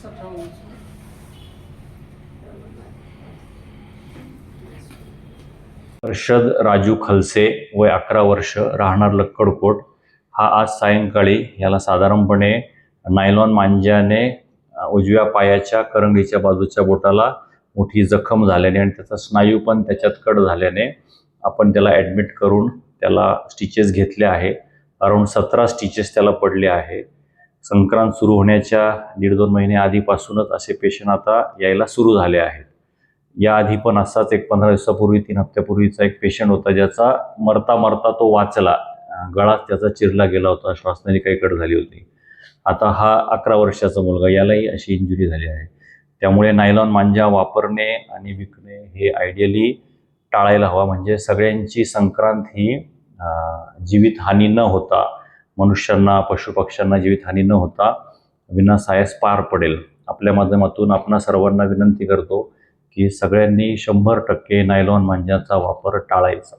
असं ठेवायचं अर्षद राजू खलसे वय अकरा वर्ष राहणार लक्कडकोट. हा आज सायंकाळी याला साधारणपणे नायलॉन मांज्याने उजव्या पायाच्या करंगीच्या बाजूच्या बोटाला मोठी जखम झाल्याने आणि त्याचा स्नायू पण त्याच्यात कट झाल्याने आपण त्याला ॲडमिट करून त्याला स्टिचेस घेतले आहे. अराऊंड सतरा स्टिचेस त्याला पडले आहे. संक्रांत सुरू होण्याच्या दीड दोन महिने आधीपासूनच असे पेशंट आता यायला सुरू झाले आहेत. याआधी पण असाच एक पंधरा दिवसापूर्वी तीन हप्त्यापूर्वीचा एक पेशंट होता ज्याचा मरता मरता तो वाचला. गळाच त्याचा चिरला गेला होता श्वासनाने काही कट झाली होती. आता हा अकरा वर्षाचा मुलगा यालाही अशी इंजुरी झाली आहे. त्यामुळे नायलॉन मांजा वापरणे आणि विकणे हे आयडियली टाळायला हवा. म्हणजे सगळ्यांची संक्रांत ही जीवितहानी न होता मनुष्यांना पशुपक्ष्यांना जीवितहानी न होता विनासायास पार पडेल. आपल्या माध्यमातून आपणा सर्वांना विनंती करतो की सगळ्यांनी शंभर टक्के नायलॉन मांजाचा वापर टाळायचा.